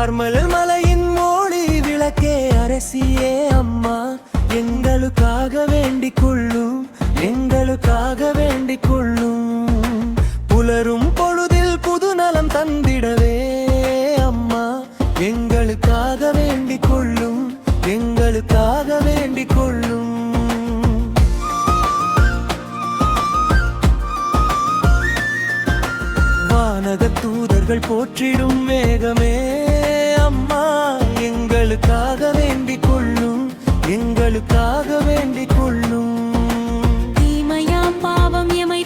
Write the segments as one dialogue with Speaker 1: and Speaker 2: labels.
Speaker 1: கார்மலர் மலையின் மோழி விளக்கே அரசியே அம்மா. எங்களுக்காக வேண்டிக் கொள்ளும் எங்களுக்காக வேண்டிக் கொள்ளும்.
Speaker 2: புலரும் பொழுதில் புது நலம் தந்திடவே அம்மா. எங்களுக்காக வேண்டிக் கொள்ளும் எங்களுக்காக வேண்டிக் கொள்ளும்.
Speaker 1: வானக தூதர்கள் போற்றிடும் வேகமே. அம்மா எங்களுக்காக வேண்டிக் கொள்ளும் எங்களுக்காக வேண்டிக் கொள்ளும்.
Speaker 2: தீமையாம் பாவம் எமை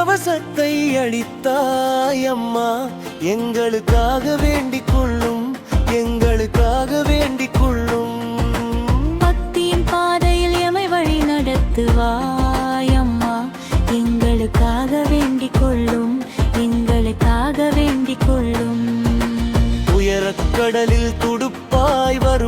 Speaker 2: கவசத்தை அளித்தாய் அம்மா எங்களுக்காக வேண்டிக் கொள்ளும் எங்களுக்காக வேண்டிக் கொள்ளும்
Speaker 1: பக்தியின்
Speaker 2: பாதையில் எமை வழி நடத்துவாய் அம்மா எங்களுக்காக வேண்டிக் கொள்ளும் எங்களுக்காக வேண்டிக் கொள்ளும்
Speaker 1: உயரக் கடலில் துடுப்பாய் வருவாய்